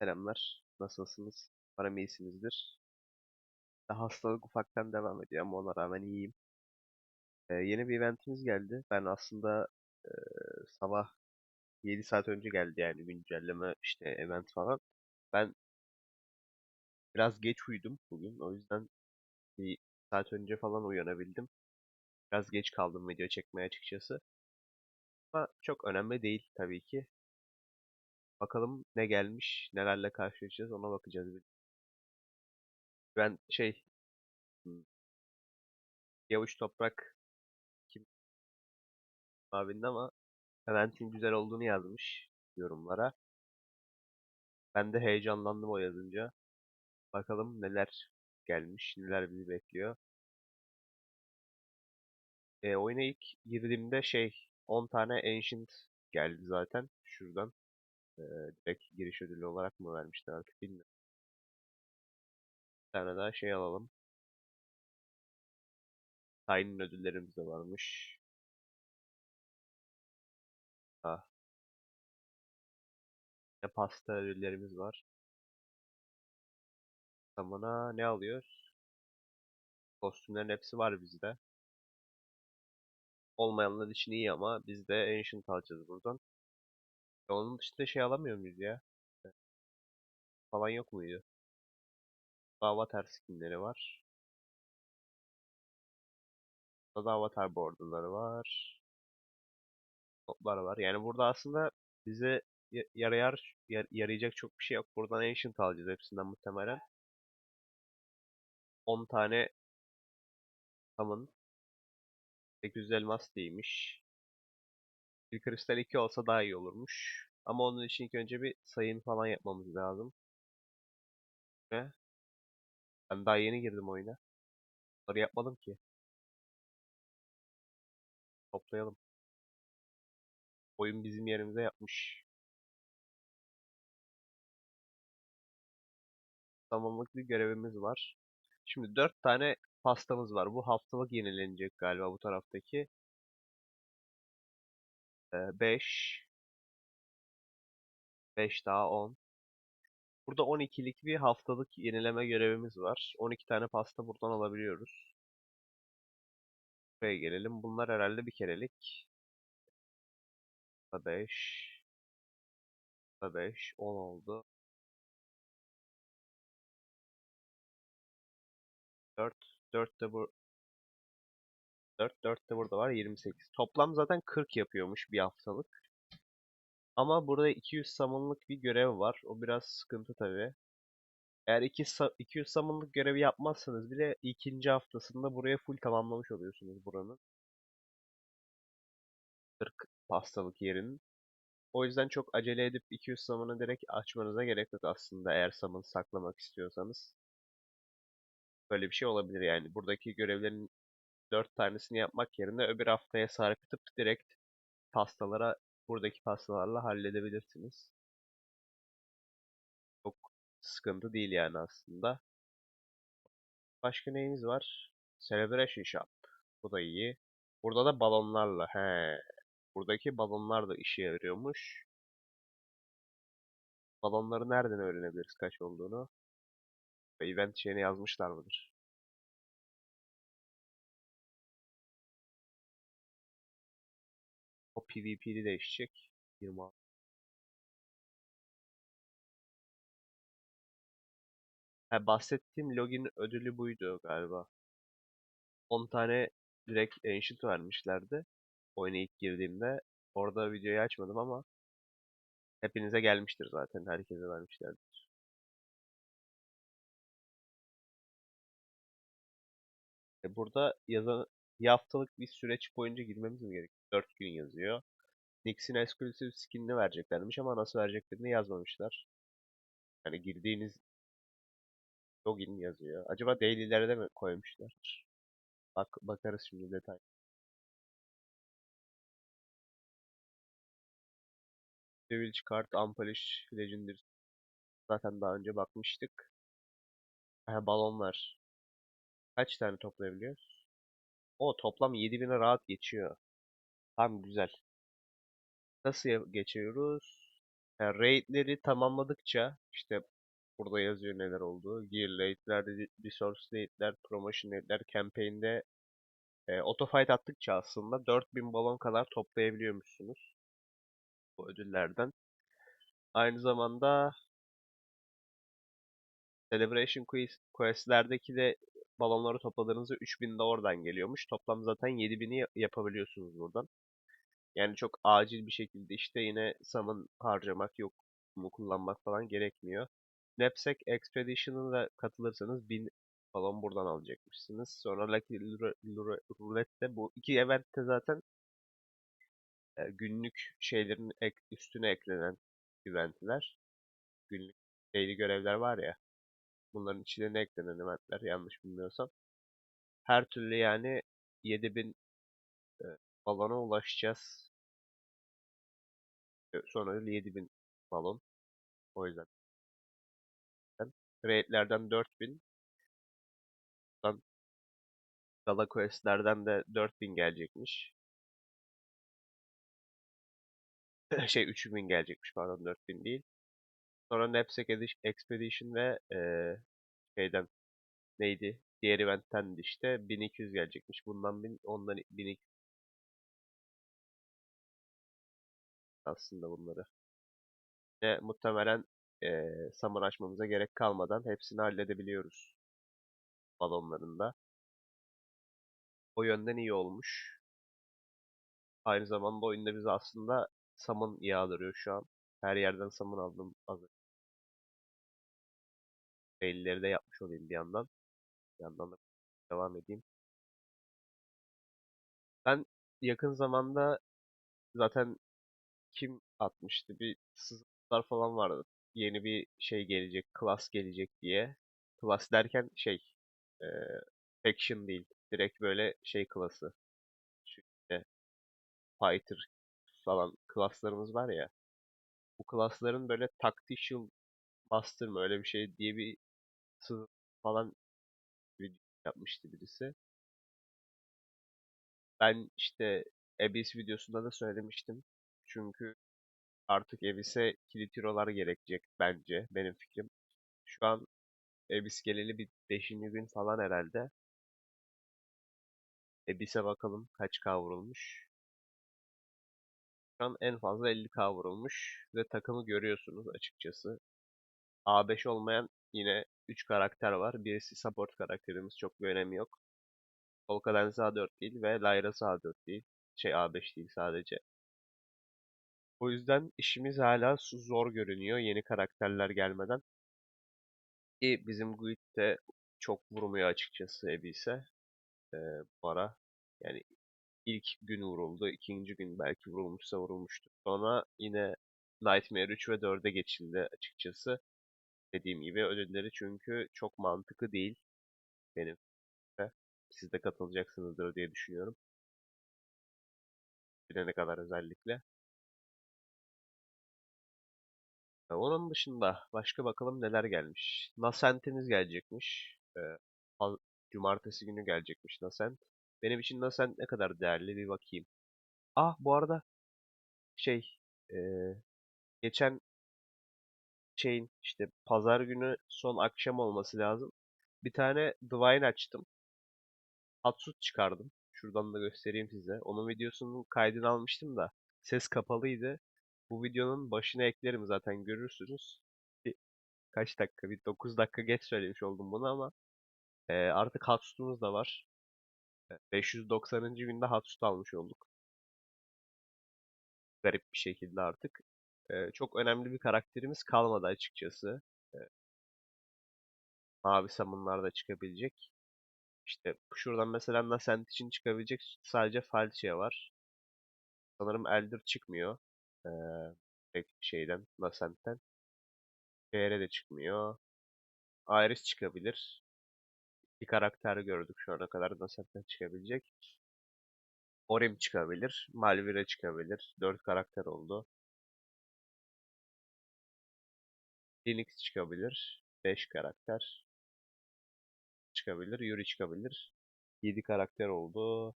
Selamlar. Nasılsınız? Umarım iyisinizdir. Daha hastalık ufaktan devam ediyor ama ona rağmen iyiyim. Ee, yeni bir eventimiz geldi. Ben aslında e, sabah 7 saat önce geldi yani güncelleme işte event falan. Ben biraz geç uyudum bugün. O yüzden bir saat önce falan uyanabildim. Biraz geç kaldım video çekmeye açıkçası. Ama çok önemli değil tabii ki. Bakalım ne gelmiş, nelerle karşılaşacağız ona bakacağız. Ben şey hmm, Yavuş Toprak kim abinin ama eventin güzel olduğunu yazmış yorumlara. Ben de heyecanlandım o yazınca. Bakalım neler gelmiş, neler bizi bekliyor. E, oyuna ilk girdiğimde şey 10 tane Ancient geldi zaten şuradan. E, direkt giriş ödülü olarak mı vermişler artık bilmiyorum. Bir tane daha şey alalım. Tiny'nin ödüllerimiz de varmış. Ah. Ne pasta ödüllerimiz var. Zamana ne alıyoruz? Kostümlerin hepsi var bizde. Olmayanlar için iyi ama biz de Ancient alacağız buradan. Onun dışında şey alamıyor muyuz ya? Falan yok muydu? Avatar skinleri var. Burada da Avatar boardları var. Toplar var. Yani burada aslında bize ya- yarayar, yar- yarayacak çok bir şey yok. Buradan Ancient alacağız hepsinden muhtemelen. 10 tane Summon. 800 elmas değilmiş. Bir kristal 2 olsa daha iyi olurmuş. Ama onun için ilk önce bir sayım falan yapmamız lazım. Ve ben daha yeni girdim oyuna. Bunları yapmadım ki. Toplayalım. Oyun bizim yerimize yapmış. Tamamlık bir görevimiz var. Şimdi 4 tane pastamız var. Bu haftalık yenilenecek galiba bu taraftaki. 5 5 daha 10. Burada 12'lik bir haftalık yenileme görevimiz var. 12 tane pasta buradan alabiliyoruz. Buraya gelelim. Bunlar herhalde bir kerelik. 5 5 10 oldu. 4 4 de bu 4 4 de burada var 28. Toplam zaten 40 yapıyormuş bir haftalık. Ama burada 200 summon'lık bir görev var. O biraz sıkıntı tabii. Eğer 2 200 summon'lık görevi yapmazsanız bile ikinci haftasında buraya full tamamlamış oluyorsunuz buranın. 40 pastalık yerinin. O yüzden çok acele edip 200 summon'ı direkt açmanıza gerek yok aslında eğer summon saklamak istiyorsanız. Böyle bir şey olabilir yani. Buradaki görevlerin 4 tanesini yapmak yerine öbür haftaya sarkıtıp direkt pastalara buradaki pastalarla halledebilirsiniz. Çok sıkıntı değil yani aslında. Başka neyimiz var? Celebration Shop. Bu da iyi. Burada da balonlarla. He. Buradaki balonlar da işe yarıyormuş. Balonları nereden öğrenebiliriz kaç olduğunu? Event şeyine yazmışlar mıdır? O PvP'li değişecek. 26. Ha, bahsettiğim login ödülü buydu galiba. 10 tane direkt Ancient vermişlerdi. Oyuna ilk girdiğimde. Orada videoyu açmadım ama hepinize gelmiştir zaten. Herkese vermişlerdir. E burada yazan bir haftalık bir süreç boyunca girmemiz mi gerekiyor? 4 gün yazıyor. Nix'in exclusive skinini vereceklermiş ama nasıl vereceklerini yazmamışlar. Hani girdiğiniz login yazıyor. Acaba daily'lere de mi koymuşlar? Bak bakarız şimdi detay. Devil Card, Unpolished, Legendary. Zaten daha önce bakmıştık. Ha, balonlar. Kaç tane toplayabiliyoruz? O toplam 7000'e rahat geçiyor. Tamam güzel. Nasıl geçiyoruz? Yani raid'leri tamamladıkça işte burada yazıyor neler olduğu. Gear raid'ler, resource raid'ler, promotion raid'ler, campaign'de e, autofight attıkça aslında 4000 balon kadar toplayabiliyormuşsunuz bu ödüllerden. Aynı zamanda Celebration Quest, Quest'lerdeki de balonları topladığınızda 3000 de oradan geliyormuş. Toplam zaten 7000'i yapabiliyorsunuz buradan. Yani çok acil bir şekilde işte yine summon harcamak yok mu kullanmak falan gerekmiyor. Knapsack Expedition'a da katılırsanız 1000 balon buradan alacakmışsınız. Sonra Lucky Roulette'de bu iki eventte zaten e, günlük şeylerin üstüne eklenen eventler. Günlük daily görevler var ya. Bunların içine eklenen eventler yanlış bilmiyorsam. Her türlü yani 7000 e, balona ulaşacağız. E, Sonra da 7000 balon. O yüzden. Raid'lerden 4000. Buradan Gala Quest'lerden de 4000 gelecekmiş. Şey 3000 gelecekmiş pardon 4000 değil. Sonra Knapsack Edi- Expedition ve eee, şeyden neydi? Diğer eventten işte 1200 gelecekmiş. Bundan 1000, ondan 1200 aslında bunları. Ve muhtemelen eee Summer açmamıza gerek kalmadan hepsini halledebiliyoruz balonlarında. O yönden iyi olmuş. Aynı zamanda oyunda bize aslında summon yağdırıyor şu an. Her yerden summon aldım az önce. Bellileri de yapmış olayım bir yandan. Bir yandan da devam edeyim. Ben yakın zamanda zaten kim atmıştı? Bir sızıntılar falan vardı. Yeni bir şey gelecek, class gelecek diye. Class derken şey, e, faction değil. Direkt böyle şey klası. Şu işte fighter falan klaslarımız var ya. Bu klasların böyle tactical master mı öyle bir şey diye bir sızıntı falan video yapmıştı birisi. Ben işte Abyss videosunda da söylemiştim. Çünkü artık kilit hero'lar gerekecek bence. Benim fikrim. Şu an Abyss geleli bir 5. gün falan herhalde. Abyss'e bakalım kaç K vurulmuş. Şu an en fazla 50 K vurulmuş. Ve takımı görüyorsunuz açıkçası. A5 olmayan yine 3 karakter var. Birisi support karakterimiz çok bir önemi yok. Volkadense A4 değil ve Lyra'sı A4 değil. Şey A5 değil sadece. O yüzden işimiz hala zor görünüyor yeni karakterler gelmeden. Ki bizim guild de çok vurmuyor açıkçası Abyss'e ee, bu ara. Yani ilk gün vuruldu, ikinci gün belki vurulmuşsa vurulmuştur. Sonra yine Nightmare 3 ve 4'e geçildi açıkçası. Dediğim gibi ödülleri çünkü çok mantıklı değil benim. Siz de katılacaksınızdır diye düşünüyorum. Bilene kadar özellikle. E, Onun dışında başka bakalım neler gelmiş. Nascent'imiz gelecekmiş. E, pal- Cumartesi günü gelecekmiş Nascent. Benim için Nascent ne kadar değerli bir bakayım. Ah bu arada şey e, geçen şeyin işte pazar günü son akşam olması lazım. Bir tane Divine açtım. Hatsut çıkardım. Şuradan da göstereyim size. Onun videosunun kaydını almıştım da ses kapalıydı. Bu videonun başına eklerim zaten görürsünüz. Bir, kaç dakika? Bir 9 dakika geç söylemiş oldum bunu ama e, artık Hatsut'umuz da var. E, 590. günde Hatsut almış olduk. Garip bir şekilde artık. E, çok önemli bir karakterimiz kalmadı açıkçası. E, mavi summon'lar da çıkabilecek. İşte şuradan mesela Nascent için çıkabilecek sadece Falchia var. Sanırım Elder çıkmıyor. Ee, şeyden, Nascent'ten. BR de çıkmıyor. Iris çıkabilir. Bir karakter gördük şu ana kadar Nascent'ten çıkabilecek. Orim çıkabilir. Malvira çıkabilir. 4 karakter oldu. Phoenix çıkabilir. 5 karakter çıkabilir. Yuri çıkabilir. 7 karakter oldu.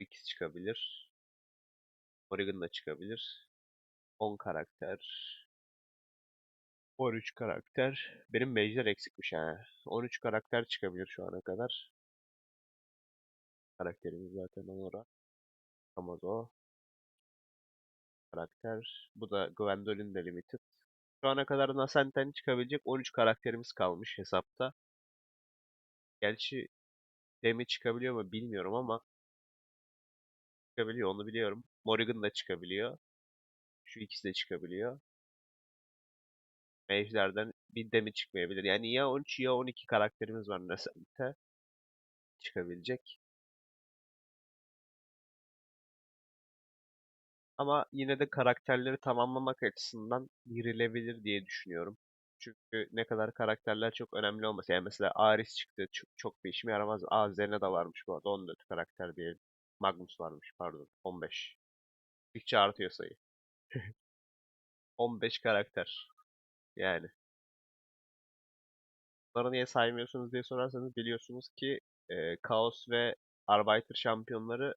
X çıkabilir. Morrigan da çıkabilir. 10 karakter. 13 karakter. Benim mecler eksikmiş ha. 13 karakter çıkabilir şu ana kadar. Karakterimiz zaten Onora. Amazo. Karakter. Bu da Gwendolyn de Limited. Şu ana kadar Nascent'ten çıkabilecek 13 karakterimiz kalmış hesapta. Gerçi Demi çıkabiliyor mu bilmiyorum ama çıkabiliyor onu biliyorum. Morrigan da çıkabiliyor. Şu ikisi de çıkabiliyor. Mage'lerden bir Demi çıkmayabilir. Yani ya 13 ya 12 karakterimiz var Nascent'te çıkabilecek. Ama yine de karakterleri tamamlamak açısından girilebilir diye düşünüyorum. Çünkü ne kadar karakterler çok önemli olmasa. Yani mesela Aris çıktı. Çok, çok bir işime yaramaz. Aa Zena da varmış bu arada. 14 karakter diyelim. Magnus varmış pardon. 15. Gittikçe artıyor sayı. 15 karakter. Yani. Bunları niye saymıyorsunuz diye sorarsanız biliyorsunuz ki e, Kaos ve Arbiter şampiyonları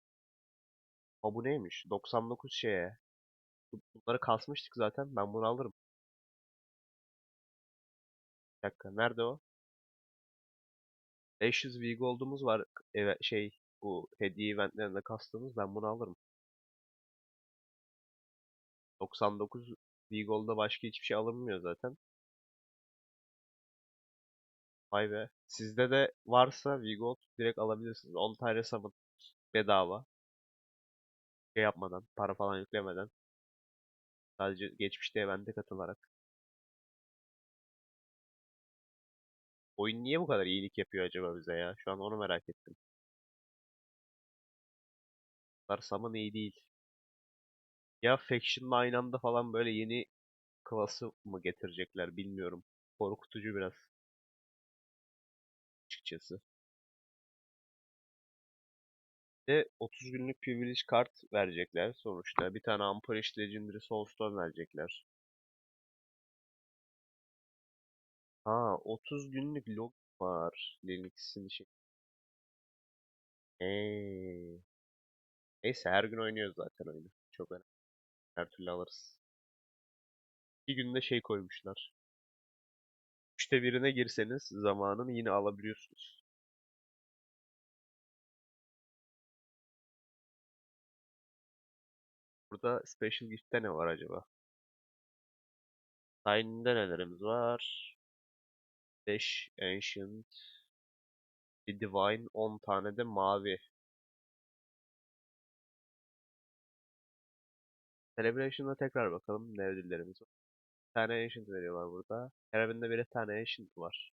Aa, bu neymiş? 99 şeye. Bu- Bunları kasmıştık zaten. Ben bunu alırım. Bir dakika. Nerede o? 500 V Gold'umuz var. Evet, şey bu hediye eventlerinde kastığımız. Ben bunu alırım. 99 V Gold'da başka hiçbir şey alınmıyor zaten. Vay be. Sizde de varsa V Gold direkt alabilirsiniz. 10 tane summon bedava. Şey yapmadan, para falan yüklemeden. Sadece geçmişte event'e katılarak. Oyun niye bu kadar iyilik yapıyor acaba bize ya? Şu an onu merak ettim. Summon iyi değil. Ya Faction'la aynı anda falan böyle yeni klası mı getirecekler bilmiyorum. Korkutucu biraz açıkçası. de 30 günlük privilege kart verecekler sonuçta. Bir tane Unpunished Legendary Soulstone verecekler. Ha 30 günlük log var Linux'in şey. Eee. Neyse her gün oynuyoruz zaten oyunu. Çok önemli. Her türlü alırız. Bir günde şey koymuşlar. Üçte birine girseniz zamanını yine alabiliyorsunuz. Burada Special Gift'te ne var acaba? Sign'de nelerimiz var? 5 Ancient, bir Divine, 10 tane de mavi. Celebration'da tekrar bakalım ne ödüllerimiz var. Bir tane Ancient veriyorlar burada. Her bir tane Ancient var.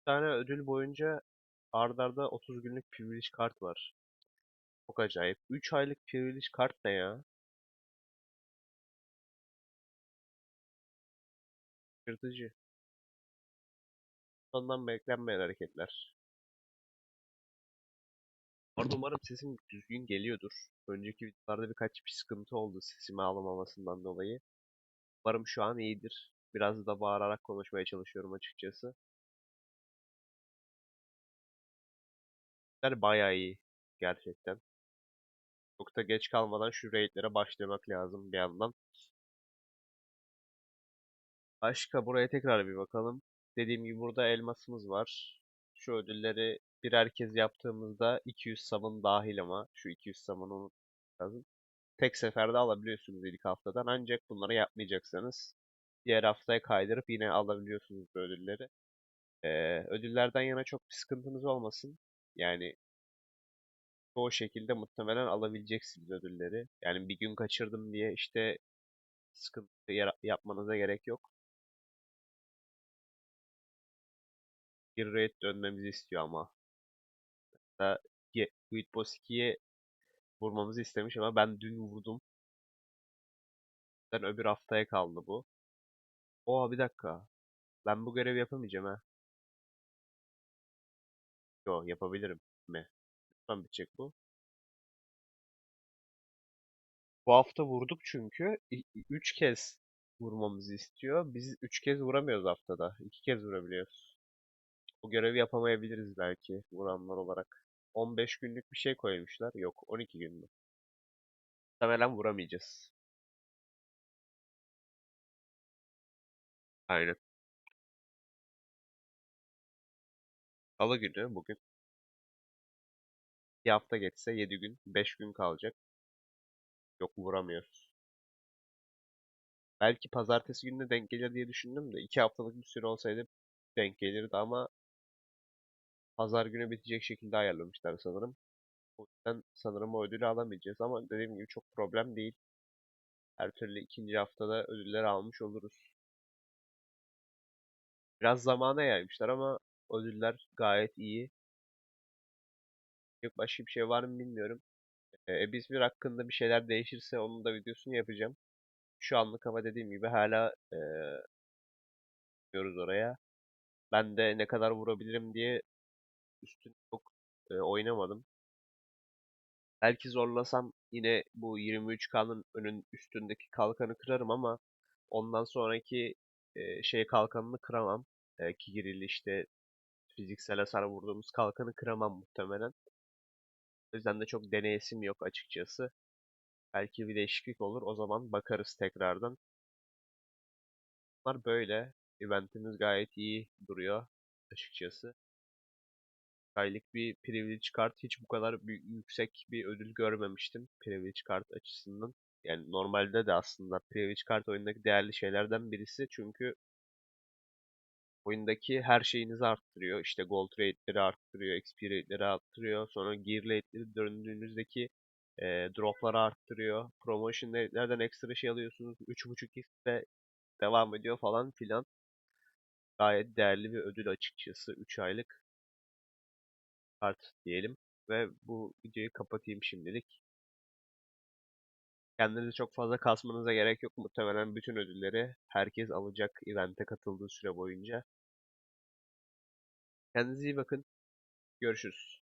Bir tane ödül boyunca ard arda 30 günlük privilege kart var. Çok acayip. 3 aylık privilege kart ne ya? Yırtıcı. Ondan beklenmeyen hareketler. Orada umarım sesim düzgün geliyordur. Önceki videolarda birkaç bir sıkıntı oldu sesimi alamamasından dolayı. Umarım şu an iyidir. Biraz da bağırarak konuşmaya çalışıyorum açıkçası. Yani bayağı iyi gerçekten. Çok da geç kalmadan şu raidlere başlamak lazım bir yandan. Başka buraya tekrar bir bakalım. Dediğim gibi burada elmasımız var. Şu ödülleri birer kez yaptığımızda 200 summon dahil ama şu 200 summon'u unutmak lazım. Tek seferde alabiliyorsunuz ilk haftadan ancak bunları yapmayacaksanız diğer haftaya kaydırıp yine alabiliyorsunuz bu ödülleri. Ee, ödüllerden yana çok bir sıkıntınız olmasın. Yani çoğu şekilde muhtemelen alabileceksiniz ödülleri. Yani bir gün kaçırdım diye işte sıkıntı yapmanıza gerek yok. Bir raid dönmemizi istiyor ama. Da Guild Boss 2'ye vurmamızı istemiş ama ben dün vurdum. Ben öbür haftaya kaldı bu. Oha bir dakika. Ben bu görevi yapamayacağım ha. Yo yapabilirim mi? Lütfen bitecek bu. Bu hafta vurduk çünkü 3 kez vurmamızı istiyor. Biz 3 kez vuramıyoruz haftada. 2 kez vurabiliyoruz. Bu görevi yapamayabiliriz belki vuranlar olarak. 15 günlük bir şey koymuşlar. Yok 12 gün mü? Muhtemelen vuramayacağız. Aynen. Salı günü bugün. Bir hafta geçse 7 gün, 5 gün kalacak. Yok vuramıyoruz. Belki pazartesi gününe denk gelir diye düşündüm de 2 haftalık bir süre olsaydı denk gelirdi ama pazar günü bitecek şekilde ayarlamışlar sanırım. O yüzden sanırım o ödülü alamayacağız ama dediğim gibi çok problem değil. Her türlü ikinci haftada ödülleri almış oluruz. Biraz zamana yaymışlar ama ödüller gayet iyi. Yok başka bir şey var mı bilmiyorum. E, bir hakkında bir şeyler değişirse onun da videosunu yapacağım. Şu anlık ama dediğim gibi hala e, gidiyoruz oraya. Ben de ne kadar vurabilirim diye üstün çok e, oynamadım. Belki zorlasam yine bu 23K'nın önün üstündeki kalkanı kırarım ama ondan sonraki e, şey kalkanını kıramam. E, Kigirili işte fiziksel hasar vurduğumuz kalkanı kıramam muhtemelen. O yüzden de çok deneyesim yok açıkçası. Belki bir değişiklik olur. O zaman bakarız tekrardan. Bunlar böyle. Eventimiz gayet iyi duruyor açıkçası. Aylık bir privilege kart hiç bu kadar büyük, yüksek bir ödül görmemiştim privilege kart açısından. Yani normalde de aslında privilege kart oyundaki değerli şeylerden birisi çünkü oyundaki her şeyinizi arttırıyor. İşte gold rate'leri arttırıyor, XP rate'leri arttırıyor. Sonra gear rate'leri döndüğünüzdeki e, dropları arttırıyor. Promotion rate'lerden ekstra şey alıyorsunuz. 3.5x'de devam ediyor falan filan. Gayet değerli bir ödül açıkçası 3 aylık kart diyelim. Ve bu videoyu kapatayım şimdilik. Kendinizi çok fazla kasmanıza gerek yok. Muhtemelen bütün ödülleri herkes alacak event'e katıldığı süre boyunca. Kendinize iyi bakın. Görüşürüz.